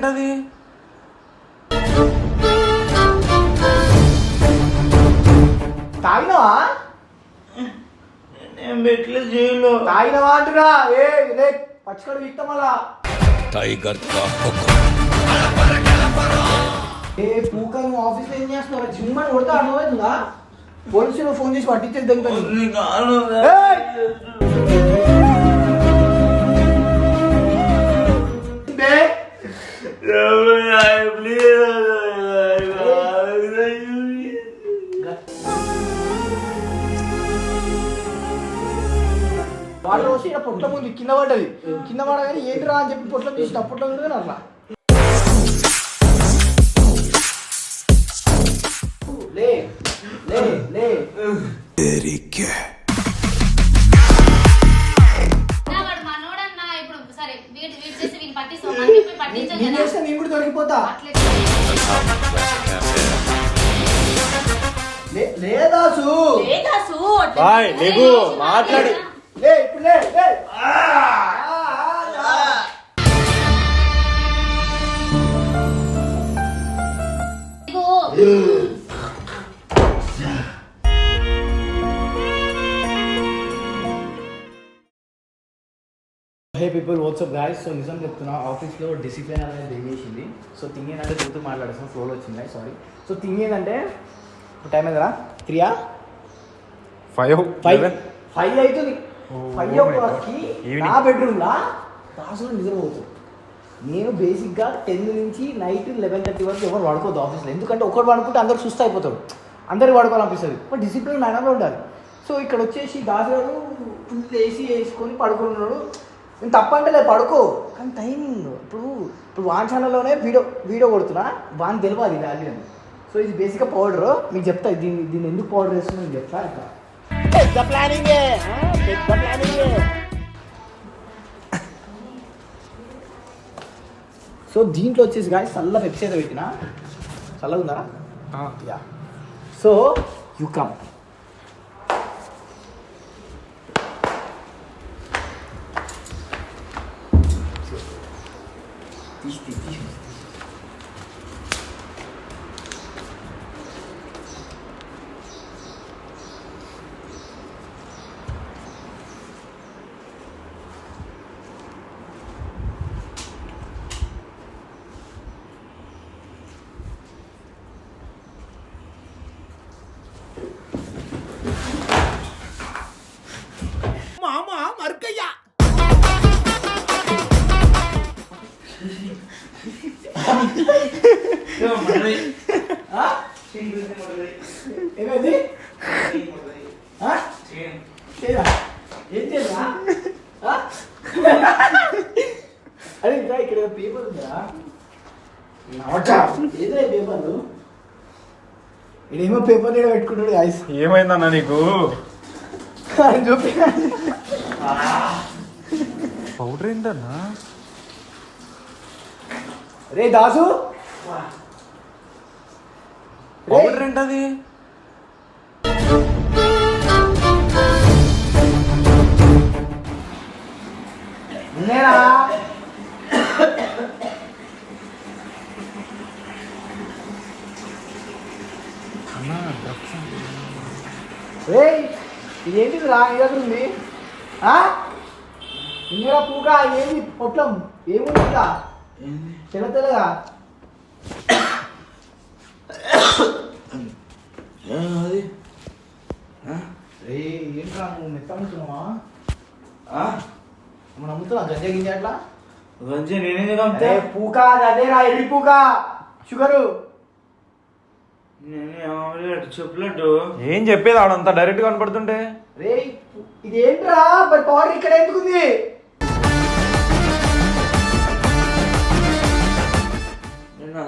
ఏంటది? తాగినవా? నేను పెట్టలే జైల్లో. తాగినవా అంటున్నా? ఏ రే పచ్చికడు ఇస్తాం టైగర్ ఏ పూక నువ్వు ఏం చేస్తున్నావు? జిమ్ అని కొడతా అర్థమవుతుందా? ఫోన్ చేసి దగ్గర వాళ్ళు వచ్చి ఇక్కడ పొట్ల ముందు కింద పడ్డది కింద పడగానే ఏంటి రా అని చెప్పి పొట్ల తీసి అప్పట్లో ఉంది అట్లా లే లే లే నేను చేస్తే నేను కూడా దొరికిపోతా. లే లేదాసు. బాయ్ లేగు మాట్లాడి. లే ఇప్పుడు లే లే. ఆ, ఆ, ఆ, ఆ. Hey people WhatsApp guys so నిజం చెప్తున్నా ఆఫీస్లో డిసిప్లిన్ అనేది చేసింది. సో థింగ్ ఏంటంటే తిరుగుతూ మాట్లాడేస్తాం ఫ్లోలో వచ్చింది సారీ సో థింగ్ ఏంటంటే టైం ఏంటరా త్రీయా ఫైవ్ ఫైవ్ ఫైవ్ అవుతుంది. ఫైవ్ ఓ క్లాక్కి. నా బెడ్రూమ్లో దాసులో నిద్రపోతుంది నేను బేసిక్గా టెన్ నుంచి నైట్ లెవెన్ థర్టీ వరకు ఎవరు పడుకోవద్దు ఆఫీస్లో ఎందుకంటే ఒకటి పడుకుంటే అందరు సుస్థ అయిపోతారు. అందరికి పడుకోవాలనిపిస్తుంది. బట్ డిసిప్లిన్ మేనర్లో ఉండాలి. సో ఇక్కడ వచ్చేసి దాసు గారు ఫుల్ ఏసీ వేసుకొని పడుకున్నాడు. నేను తప్పంటే లేదు పడుకో. కానీ టైమింగ్ ఇప్పుడు ఇప్పుడు వాన్ ఛానల్లోనే వీడియో వీడియో కొడుతున్నా వాన్ తెలియదు వాల్యూ అని సో ఇది బేసిక్గా పౌడర్ మీకు చెప్తా దీన్ని దీన్ని ఎందుకు పౌడర్ వేస్తున్నా నేను చెప్తా ఇంకా. పెద్ద ప్లానింగ్ పెద్ద ప్లానింగ్ సో దీంట్లో వచ్చేసి కానీ చల్ల పెప్సీ అయితే పెట్టిన? చల్లగా ఉందా యా సో యు కమ్ ఏమైంది? ఏం ఆ? అరే ఇంకా ఇక్కడ పేపర్ ఉందా ఏదో పేపర్లు ఇడేమో పేపర్ ఇక్కడ పెట్టుకుంటాడు గాయస్ ఏమైందన్న నీకు? అని చూపి పౌడర్ ఏంటన్నా రే దాసు. పౌడర్ ఏంటది? నేనా? ఇదేంటిది రా? నీ దగ్గర ఉంది. పూక ఏంది? పొట్లం. ఏముంది ఇంకా? తెల్ల తెల్లగా? అది? ఏంట్రా నువ్వు మెత్త అమ్ముతున్నావా మనం అమ్ముతున్నా గంజ గింజ అట్లా గంజి అరే అమ్ముతా పూక అది అదేరా ఎడి పూక. షుగరు. నేను చెప్పలట్టు ఏం చెప్పేది ఆడంతా? డైరెక్ట్ కనపడుతుంటే. రే ఇదేంట్రా? మరి పౌడర్ ఇక్కడ ఎందుకుంది?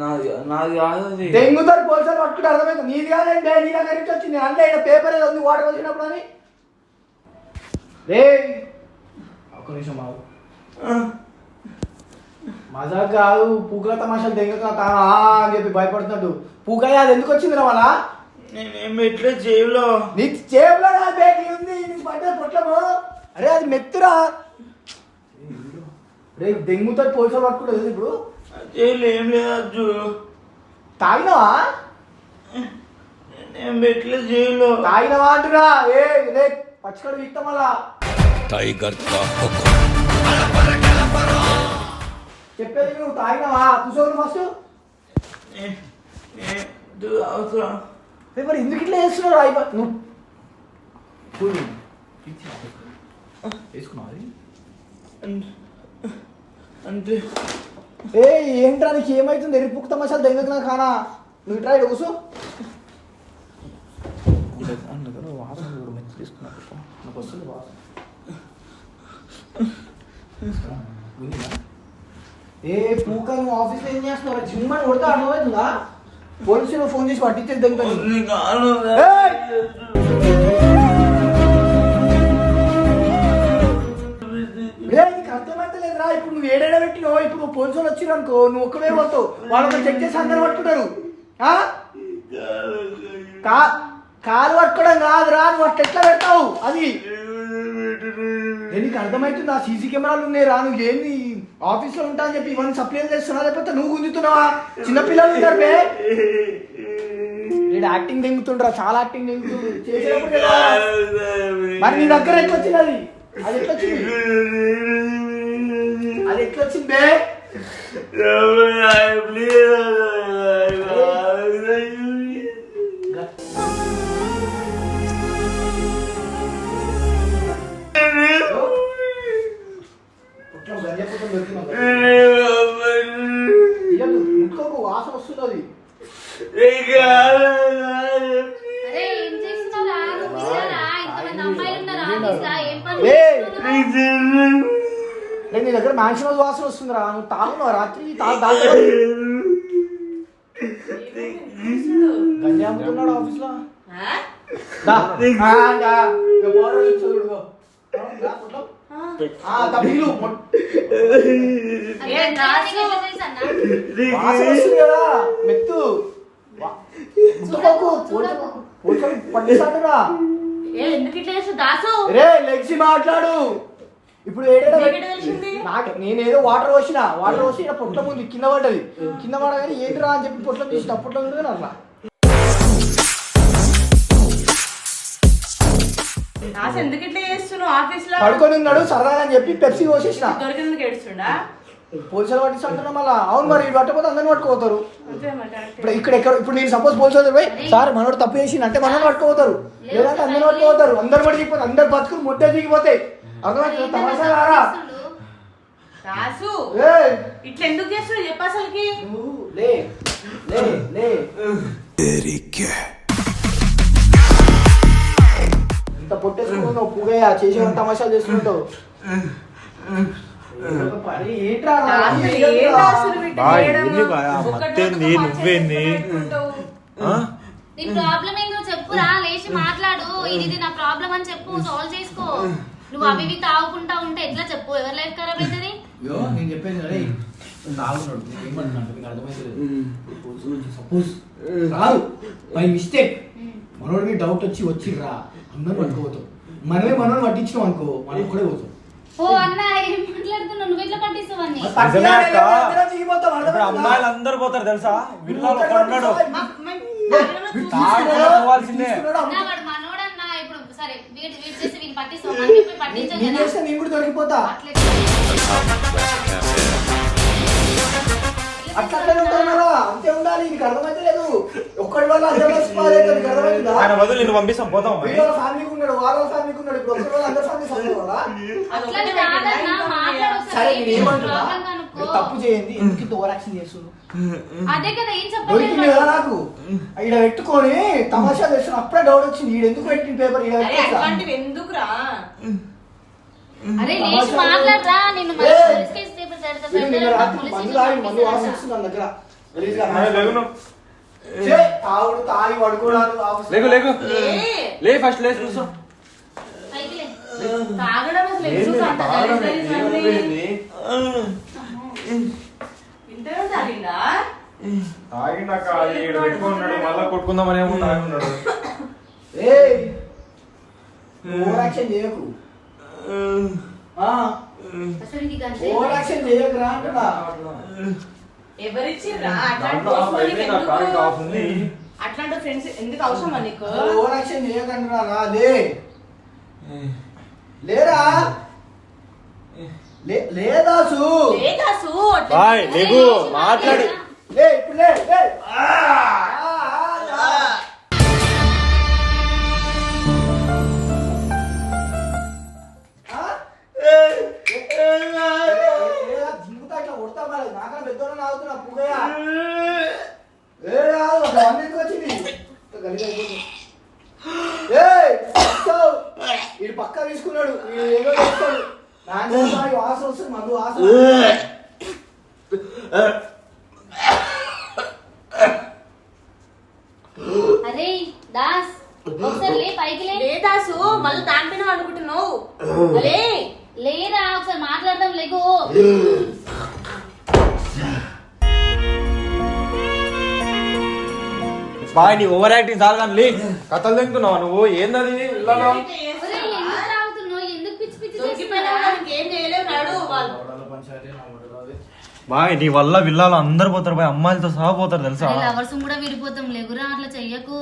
నాది నాది కాదు అది డెంగ్యూతో పోలీసులు పట్టుకుంటే అర్థమైంది. నీది కాదండి నీ దగ్గర నుంచి వచ్చింది. అంటే పేపర్ ఏదో ఉంది వాటర్ వచ్చినప్పుడు అని. రే ఒక్క నిమిషం మావు మజాక్ కాదు పూకల తమాషాలు దెంగ అని చెప్పి భయపడుతున్నాడు. పూకయ్య అది ఎందుకు వచ్చింది రా మళ్ళా నేనేం పెట్టలే జైల్లో నీ చేపలో నా బ్యాగ్ ఉంది నీకు పడ్డ పొట్లము. అరే అది మెత్తురా. రే దెంగుతో పోలీసులు పట్టుకుంటుంది ఇప్పుడు? జైలు ఏం లేదు తాగినవా? నేను పెట్టలే జైల్లో తాగినవా అంటున్నా ఏ రే పచ్చకడు విక్తం మళ్ళా. టైగర్ కా హుకుం. చెప్పేది నువ్వు తాగినావా? చూసావు ఫస్ట్? అవసరం. మరి ఎందుకు ఇట్లా చేస్తున్నావు రాయి నువ్వు? వేసుకున్నావు అంతే ఏ ఏంట్రా నీకు ఏమైతుంది? ఎరుపుకు తమాషాలు దైవతున్నా కానా? నువ్వు ట్రై ఇక్కడ కూసు అందుకని వాసన మెచ్చి తీసుకున్నా నాకు వస్తుంది వాసన. ఏ పూక నువ్వు ఆఫీస్లో ఏం చేస్తున్నావు? జిమ్ అని కొడతా అర్థమవుతుందా పోలీసులు ఫోన్ చేసి పట్టించేది! రే. నీకు అర్థమైతలేదురా ఇప్పుడు నువ్వు ఏడేడ పెట్టినావు? ఇప్పుడు నువ్వు పోలీసులు వచ్చిరు అనుకో నువ్వు ఒక్కడే పోతావు. వాళ్ళు చెక్ చేసి అందరు పట్టుకుంటారు. కాలు పట్టుకోవడం కాదురా నువ్వు అట్లా ఎట్లా పెడతావు? అది. నీకు అర్థమవుతుంది ఆ సీసీ కెమెరాలు ఉన్నాయి రా నువ్వు ఏంది ఆఫీస్లో ఉంటా అని చెప్పి ఇవన్నీ సప్లై చేస్తున్నా లేకపోతే నువ్వు గుంజుతున్నావా? చిన్నపిల్లలు ఉన్నారు బే. నేను యాక్టింగ్ దెంగుతుండ్రా చాలా యాక్టింగ్ దెంగుతుండ్రు చేసేటప్పుడు? మరి నీ దగ్గర ఎట్లా వచ్చింది అది? అది ఎట్లా వచ్చింది అది ఎట్లా వచ్చింది బే అన్న? వాసన వస్తుంది కదా. మెత్తు. వా- ముట్టుకోకు చూడకు. పోలీసులు పట్టిస్తాడురా ఏ ఎందుకు ఇట్లా దాసు. రే లెగ్సి మాట్లాడు. ఇప్పుడు నేనేదో వాటర్ పోసిన. వాటర్ పోసి ఇక్కడ పొట్లం ఉంది కింద పడ్డది. కింద పడగానే ఏంటిరా అని చెప్పి పొట్లం తీసిన పొట్లం ఉంది కానీ అట్లా. పడుకొని ఉన్నాడు సరదాగా అని చెప్పి పెప్సీ పోసేసిన. పోలీసులు పట్టిస్తా అంటున్నా మళ్ళా. అవును మరి పట్టకపోతే అందరిని పట్టుకోతారు. ఇప్పుడు ఇక్కడ ఎక్కడ ఇప్పుడు నేను సపోజ్ పోలీసు పోయి సార్ మనోడు తప్పు చేసి అంటే మనోడు పట్టుకోతారు లేదంటే అందరు పట్టుకోతారు అందరు పట్టుకుపోతారు అందరు బతుకులు మొట్ట దిగిపోతాయి. అర్థమైంది? తమాషారా రాసు ఎందుకు చేస్తున్నావు? చెప్పు ఇంత పొట్టేసుకుంటున్నావు పుగయ్య చేసే తమాషాలు చేస్తుంటావు. మత్తేంది నువ్వేంది నీ? ప్రాబ్లం ఏందో? చెప్పురా లేచి మాట్లాడు. ఇది నా ప్రాబ్లం అని చెప్పు సాల్వ్ చేసుకో. నువ్వు అవి ఇవి తాగుకుంటా ఉంటే ఎట్లా చెప్పు? ఎవరి లైఫ్ ఖరాబ్ అవుతుంది అయ్యో నేను చెప్పేది అరే తాగున్నాడు నీకు ఏమంటున్నాడు మీకు అర్థమైతే సపోజ్ రాదు బై మిస్టేక్ మనోడికి డౌట్ వచ్చి వచ్చిర్రా. అందరూ పట్టుకోపోతాం మనమే మనోడు పట్టించినాం అనుకో మనం కూడా పోతాం. ఓ అన్న ఏం మాట్లాడుతున్నావు? నువ్వు ఎట్లా పట్టిస్తావు అన్ని? నిజమే అక్క. అందరం దిగిపోతాం, ఇప్పుడు అర్థమైందా? అమ్మాయిలు అందరు పోతారు తెలుసా? ఒకడు ఉన్నాడు పోవాల్సిందే. తీసుకున్నాడు, అన్న అమ్మ- వాడు మనోడన్న ఇప్పుడు సరే వీడు వీడు చేసి వీళ్ళు పట్టిస్తావు. మనకి పోయి పట్టించాలి నేను కదా. చేస్తే నేను కూడా దొరికిపోతా. అట్లా అట్లా అట్లనే ఉంటారు కదా అంతే ఉండాలి. నీకు అర్థమైతే లేదు. ఒక్కడి వల్ల అందరూ కలిసిపోవాలి నీకు అర్థమైందా ఆయన బదులు నిన్ను పంపిస్తాం పోతాం వీళ్ళ వాళ్ళ ఫ్యామిలీకి ఉన్నాడు వాళ్ళ ఫ్యామిలీకి ఉన్నాడు. ఇప్పుడు ఒక్కడి వల్ల అందరి ఫ్యామిలీ సపోర్ట్ కదా అది అట్లా ఒకటే కాదన్న పెట్టిందా? మాట్లాడు సరే ఒకసారి. నేను ఏమంటున్నా? ప్రాబ్లం కనుక్కో. మీరు తప్పు చేయండి ఎందుకు ఇంత ఓవర్ యాక్షన్ చేస్తున్నారు? అదే కదా ఏం దొరికింది కదా నాకు. ఈడ పెట్టుకొని తమాషా చేస్తున్నా అప్పుడే డౌట్ వచ్చింది ఈడ ఎందుకు పెట్టిన పేపర్ ఈడ అరే? అట్లాంటివి ఎందుకురా? అరే లేచి మాట్లాడరా నిన్ను మరి! పోలీస్ కేసు పేపర్ పెడతా వీడు నిన్న పెడతా, రాత్రి పోలీస్ మందు స్టేషన్ తాగి మందు వాసన పంపిస్తారంట. వస్తుంది నా దగ్గర. గలీజ్గా. చే, తాగుడు తాగి పడుకోవడాలు ఆఫీస్ లేకు లే ఫస్ట్ లే. తాగడం అసలు ఎందుకు అంత తాగడం గలీజ్ గలీజ్ తాగిండాక పెట్టుకున్నాడు మళ్ళా కొట్టుకుందామని ఏమో తాగున్నాడు చేయకు. చేయకురా అంటున్నా. ఎవరిచ్చిర్రా? అట్లాంటి ఫ్రెండ్స్ ఎందుకు అవసరమా నీకు? లే. లేరా? లే లేదాసు. లేదా సు అట్లా బాయ్ లేకు మాట్లాడి. లే ఇప్పుడు లే లే. వీడు పక్క తీసుకున్నాడు. ఏదో చేస్తాడు. అరే దాస్ ఒకసారి లే పైకి లే. లేదా సు మళ్ళీ దానిపైన అనుకుంటున్నావు అలే లేరా ఒకసారి మాట్లాడదాం లేకు. బాయ్ నీ ఓవర్ యాక్టింగ్ చాలు కానీ లే. కథలు తింటున్నావు నువ్వు? ఏందది? ఇళ్ళలో ఒరేయ్, ఎందుకు తాగుతున్నావు ఎందుకు పిచ్చి పిచ్చి దొరికిపోయినా చేస్తున్నావు? కూడా ఇంకేం చేయలేవు నాడు వాళ్ళు బాయ్ నీ వల్ల విల్లాలు అందరు పోతారు బాయ్. అమ్మాయిలతో సహా పోతారు తెలుసా? లవర్స్ కూడా విడిపోతాం లేకురా అట్లా చెయ్యకు.